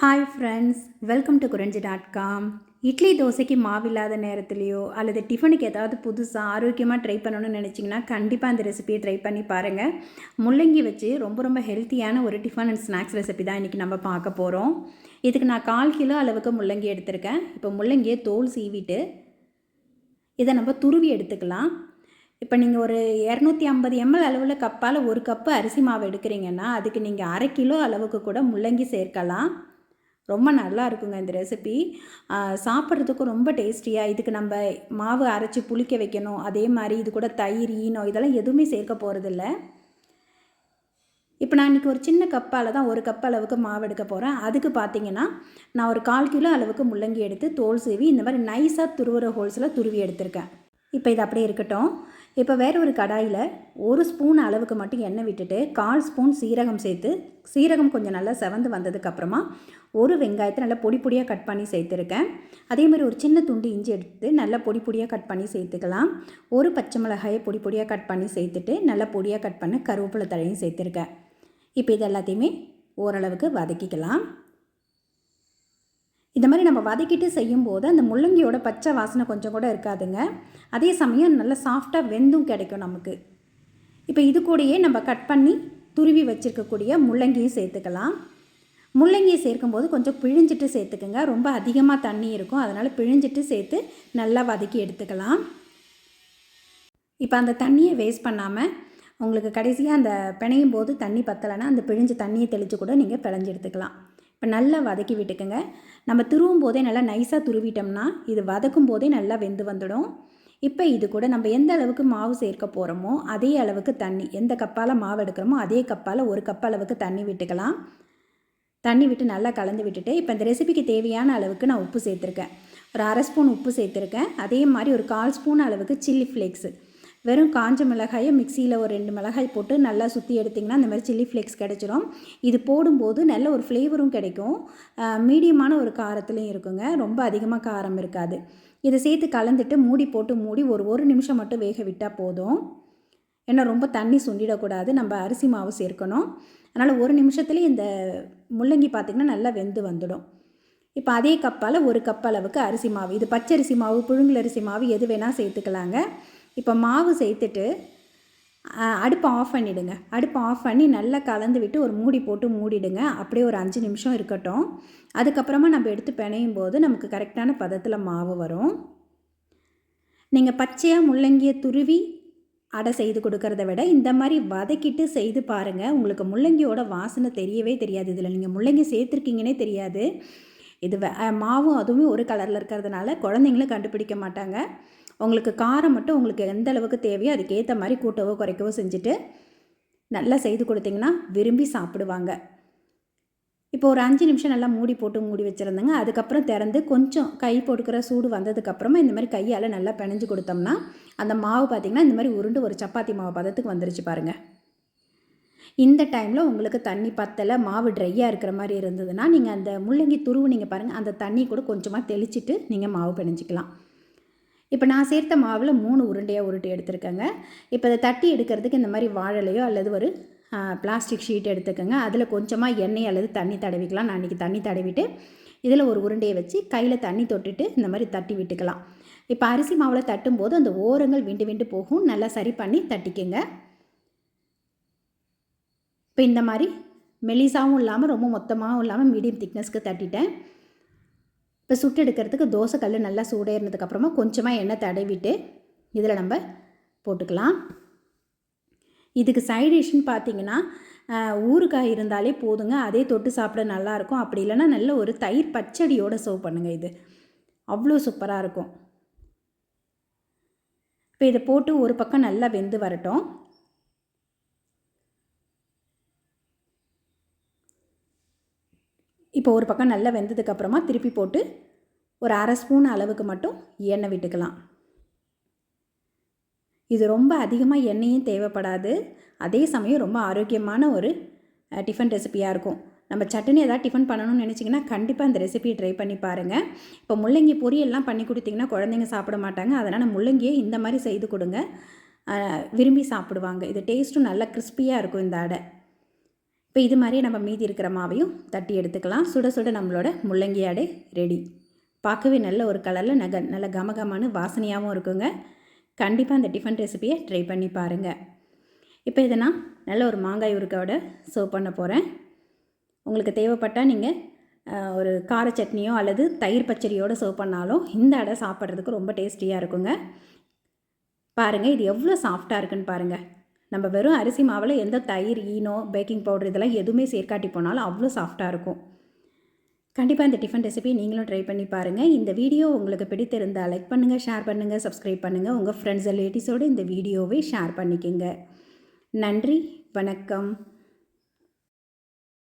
Hi friends welcome to Kuranji dot com idli தோசைக்கு மாவில்லாத நேரத்துலையோ அல்லது டிஃபனுக்கு ஏதாவது புதுசாக ஆரோக்கியமாக ட்ரை பண்ணணும்னு நினச்சிங்கன்னா கண்டிப்பாக அந்த ரெசிபியை ட்ரை பண்ணி பாருங்கள் முள்ளங்கி வச்சு ரொம்ப ரொம்ப ஹெல்த்தியான ஒரு டிஃபன் அண்ட் ஸ்நாக்ஸ் ரெசிபி தான் இன்றைக்கி நம்ம பார்க்க போகிறோம் இதுக்கு நான் கால் கிலோ அளவுக்கு முள்ளங்கி எடுத்திருக்கேன். இப்போ முள்ளங்கியை தோல் சீவிட்டு இதை நம்ம துருவி எடுத்துக்கலாம். இப்போ நீங்கள் ஒரு இரநூத்தி ஐம்பது எம்எல் அளவில் கப்பால் ஒரு கப்பு அரிசி மாவு எடுக்கிறீங்கன்னா அதுக்கு நீங்கள் அரை கிலோ அளவுக்கு கூட முள்ளங்கி சேர்க்கலாம். ரொம்ப நல்லா இருக்குங்க இந்த ரெசிபி சாப்பிட்றதுக்கும் ரொம்ப டேஸ்டியாக இதுக்கு நம்ம மாவு அரைச்சி புளிக்க வைக்கணும். அதே மாதிரி இது கூட தயிர் ஈனோ இதெல்லாம் எதுவுமே சேர்க்க போகிறதில்ல இப்போ நான் இன்றைக்கி ஒரு சின்ன கப்பால் தான் ஒரு கப் அளவுக்கு மாவு எடுக்க போகிறேன் அதுக்கு பார்த்தீங்கன்னா நான் ஒரு கால் கிலோ அளவுக்கு முள்ளங்கி எடுத்து தோல் சீவி இந்த மாதிரி நைஸாக துருவுற ஹோல்ஸில் துருவி எடுத்திருக்கேன். இப்போ இது அப்படியே இருக்கட்டும். இப்போ வேறு ஒரு கடாயில் ஒரு ஸ்பூன் அளவுக்கு மட்டும் எண்ணெய் விட்டுட்டு கால் ஸ்பூன் சீரகம் சேர்த்து சீரகம் கொஞ்சம் நல்லா செவந்து வந்ததுக்கப்புறமா ஒரு வெங்காயத்தை நல்லா பொடி பொடியாக கட் பண்ணி சேர்த்துருக்கேன். அதே மாதிரி ஒரு சின்ன துண்டு இஞ்சி எடுத்து நல்லா பொடி பொடியாக கட் பண்ணி சேர்த்துக்கலாம். ஒரு பச்சை மிளகாயை பொடி பொடியாக கட் பண்ணி சேர்த்துட்டு நல்லா பொடியாக கட் பண்ண கருவேப்பிலை தழையும் சேர்த்துருக்கேன். இப்போ இது எல்லாத்தையுமே ஓரளவுக்கு வதக்கிக்கலாம். இந்த மாதிரி நம்ம வதக்கிட்டு செய்யும்போது அந்த முள்ளங்கியோட பச்சை வாசனை கொஞ்சம் கூட இருக்காதுங்க. அதே சமயம் நல்லா சாஃப்டாக வெந்தும் கிடைக்கும் நமக்கு. இப்போ இது கூடயே நம்ம கட் பண்ணி துருவி வச்சுருக்கக்கூடிய முள்ளங்கியும் சேர்த்துக்கலாம். முள்ளங்கியை சேர்க்கும்போது கொஞ்சம் பிழிஞ்சிட்டு சேர்த்துக்குங்க. ரொம்ப அதிகமாக தண்ணி இருக்கும். அதனால் பிழிஞ்சிட்டு சேர்த்து நல்லா வதக்கி எடுத்துக்கலாம். இப்போ அந்த தண்ணியை வேஸ்ட் பண்ணாமல் உங்களுக்கு கடைசியாக அந்த பிணையும் போது தண்ணி பத்தலைன்னா அந்த பிழிஞ்ச தண்ணியை தெளித்து கூட நீங்கள் பிழஞ்சு எடுத்துக்கலாம். இப்போ நல்லா வதக்கி விட்டுக்குங்க. நம்ம துருவும் போதே நல்லா நைஸாக துருவிட்டோம்னா இது வதக்கும் போதே நல்லா வெந்து வந்துடும். இப்போ இது கூட நம்ம எந்த அளவுக்கு மாவு சேர்க்க போகிறோமோ அதே அளவுக்கு தண்ணி எந்த கப்பால் மாவு எடுக்கிறோமோ அதே கப்பால் ஒரு கப் அளவுக்கு தண்ணி விட்டுக்கலாம். தண்ணி விட்டு நல்லா கலந்து விட்டுட்டு இப்போ இந்த ரெசிபிக்கு தேவையான அளவுக்கு நான் உப்பு சேர்த்துருக்கேன். ஒரு அரை ஸ்பூன் உப்பு சேர்த்துருக்கேன். அதே மாதிரி ஒரு கால் ஸ்பூன் அளவுக்கு சில்லி ஃப்ளேக்ஸு வெறும் காஞ்ச மிளகாயை மிக்சியில் ஒரு ரெண்டு மிளகாய் போட்டு நல்லா சுற்றி எடுத்திங்கன்னா அந்த மாதிரி சில்லி ஃப்ளேக்ஸ் கிடச்சிரும். இது போடும்போது நல்ல ஒரு ஃப்ளேவரும் கிடைக்கும். மீடியமான ஒரு காரத்துலேயும் இருக்குங்க. ரொம்ப அதிகமாக காரம் இருக்காது. இதை சேர்த்து கலந்துட்டு மூடி போட்டு மூடி ஒரு ஒரு நிமிஷம் மட்டும் வேக விட்டால் போதும். ஏன்னா ரொம்ப தண்ணி சுண்டிடக்கூடாது. நம்ம அரிசி மாவு சேர்க்கணும். அதனால் ஒரு நிமிஷத்துலேயே இந்த முள்ளங்கி பார்த்திங்கன்னா நல்லா வெந்து வந்துடும். இப்போ அதே கப்பால் ஒரு கப் அளவுக்கு அரிசி மாவு. இது பச்சரிசி மாவு புழுங்கல் அரிசி மாவு எது வேணால் சேர்த்துக்கலாங்க. இப்போ மாவு சேர்த்துட்டு அடுப்பை ஆஃப் பண்ணிவிடுங்க அடுப்பை ஆஃப் பண்ணி நல்லா கலந்து விட்டு ஒரு மூடி போட்டு மூடிடுங்க. அப்படியே ஒரு அஞ்சு நிமிஷம் இருக்கட்டும். அதுக்கப்புறமா நம்ம எடுத்து பிணையும் போது நமக்கு கரெக்டான பதத்தில் மாவு வரும். நீங்கள் பச்சையாக முள்ளங்கியை துருவி அடை செய்து கொடுக்கறத விட இந்த மாதிரி வதக்கிட்டு செய்து பாருங்கள் உங்களுக்கு முள்ளங்கியோட வாசனை தெரியவே தெரியாது. இதில் நீங்கள் முள்ளங்கி சேர்த்துருக்கீங்கன்னே தெரியாது. இது மாவும் அதுவுமே ஒரு கலரில் இருக்கிறதுனால குழந்தைங்களும் கண்டுபிடிக்க மாட்டாங்க. உங்களுக்கு காரம் மட்டும் உங்களுக்கு எந்த அளவுக்கு தேவையோ அதுக்கேற்ற மாதிரி கூட்டவோ குறைக்கவோ செஞ்சுட்டு நல்லா செய்து கொடுத்தீங்கன்னா விரும்பி சாப்பிடுவாங்க. இப்போ ஒரு அஞ்சு நிமிஷம் நல்லா மூடி போட்டு மூடி வச்சுருந்தேங்க. அதுக்கப்புறம் திறந்து கொஞ்சம் கை போட்டுக்கிற சூடு வந்ததுக்கப்புறமா இந்த மாதிரி கையால் நல்லா பிணைஞ்சு கொடுத்தோம்னா அந்த மாவு பார்த்திங்கன்னா இந்த மாதிரி உருண்டு ஒரு சப்பாத்தி மாவு பதத்துக்கு வந்துருச்சு பாருங்கள் இந்த டைமில் உங்களுக்கு தண்ணி பத்தலை மாவு ட்ரையாக இருக்கிற மாதிரி இருந்ததுன்னா நீங்கள் அந்த முள்ளங்கி துருவு நீங்கள் பாருங்கள் அந்த தண்ணி கூட கொஞ்சமாக தெளிச்சிட்டு நீங்கள் மாவு பிணைஞ்சிக்கலாம். இப்போ நான் சேர்த்த மாவில் மூணு உருண்டையாக உருட்டி எடுத்துருக்கேங்க. இப்போ அதை தட்டி எடுக்கிறதுக்கு இந்த மாதிரி வாழலையோ அல்லது ஒரு பிளாஸ்டிக் ஷீட் எடுத்துக்கோங்க. அதில் கொஞ்சமாக எண்ணெய் அல்லது தண்ணி தடவிக்கலாம். நான் இன்றைக்கி தண்ணி தடவிட்டு இதில் ஒரு உருண்டையை வச்சு கையில் தண்ணி தொட்டுட்டு இந்த மாதிரி தட்டி விட்டுக்கலாம். இப்போ அரிசி மாவில் தட்டும்போது அந்த ஓரங்கள் விண்டு விண்டு போகும். நல்லா சரி பண்ணி தட்டிக்கோங்க. இப்போ இந்த மாதிரி மெலிசாவும் இல்லாமல் ரொம்ப மொத்தமாகவும் இல்லாமல் மீடியம் திக்னஸ்க்கு தட்டிட்டேன். இப்போ சுட்டு எடுக்கிறதுக்கு தோசை கல் நல்லா சூடேறினதுக்கப்புறமா கொஞ்சமாக எண்ணெய் தடவிட்டு இதில் நம்ம போட்டுக்கலாம். இதுக்கு சைட் டிஷ்னு பார்த்தீங்கன்னா ஊறுகாய் இருந்தாலே போதுங்க. அதே தொட்டு சாப்பிட நல்லாயிருக்கும். அப்படி இல்லைன்னா நல்ல ஒரு தயிர் பச்சடியோடு சர்வ் பண்ணுங்கள் இது. அவ்வளோ சூப்பராக இருக்கும். இப்போ இதை போட்டு ஒரு பக்கம் நல்லா வெந்து வரட்டும். இப்போ ஒரு பக்கம் நல்லா வெந்ததுக்கப்புறமா திருப்பி போட்டு ஒரு அரை ஸ்பூன் அளவுக்கு மட்டும் எண்ணெய் விட்டுக்கலாம். இது ரொம்ப அதிகமாக எண்ணெயும் தேவைப்படாது. அதே சமயம் ரொம்ப ஆரோக்கியமான ஒரு டிஃபன் ரெசிப்பியாக இருக்கும். நம்ம சட்னி ஏதாவது டிஃபன் பண்ணணும்னு நினச்சிங்கன்னா கண்டிப்பாக அந்த ரெசிபியை ட்ரை பண்ணி பாருங்கள் இப்போ முள்ளங்கி பொரியெல்லாம் பண்ணி கொடுத்திங்கன்னா குழந்தைங்க சாப்பிட மாட்டாங்க. அதனால் முள்ளங்கியை இந்த மாதிரி செய்து கொடுங்க. விரும்பி சாப்பிடுவாங்க. இது டேஸ்ட்டும் நல்லா கிறிஸ்பியாக இருக்கும் இந்த அடை. இப்போ இது மாதிரி நம்ம மீதி இருக்கிற மாவையும் தட்டி எடுத்துக்கலாம். சுட சுட நம்மளோட முள்ளங்கி அடை ரெடி பார்க்கவே நல்ல ஒரு கலரில் நக நல்ல கமகமான வாசனையாகவும் இருக்குங்க. கண்டிப்பாக அந்த டிஃபன் ரெசிபியை ட்ரை பண்ணி பாருங்கள் இப்போ இதை நான் நல்ல ஒரு மாங்காய் உருக்கோட சர்வ் பண்ண போகிறேன் உங்களுக்கு தேவைப்பட்டால் நீங்கள் ஒரு கார சட்னியோ அல்லது தயிர் பச்சடியோடு சர்வ் பண்ணாலும் இந்த அடை சாப்பிட்றதுக்கு ரொம்ப டேஸ்டியாக இருக்குங்க. பாருங்கள் இது எவ்வளோ சாஃப்டாக இருக்குன்னு பாருங்கள் நம்ம வெறும் அரிசி மாவில் எந்த தயிர் ஈனோ பேக்கிங் பவுடர் இதெல்லாம் எதுவுமே சேர்க்காட்டி போனாலும் அவ்வளோ சாஃப்டாக இருக்கும். கண்டிப்பாக இந்த டிஃபன் ரெசிபி நீங்களும் ட்ரை பண்ணி பாருங்கள் இந்த வீடியோ உங்களுக்கு பிடித்திருந்தால் லைக் பண்ணுங்கள் ஷேர் பண்ணுங்கள் சப்ஸ்கிரைப் பண்ணுங்கள் உங்கள் ஃப்ரெண்ட்ஸ் ரிலேட்டிவ்ஸோடு இந்த வீடியோவை ஷேர் பண்ணிக்கோங்க. நன்றி வணக்கம்.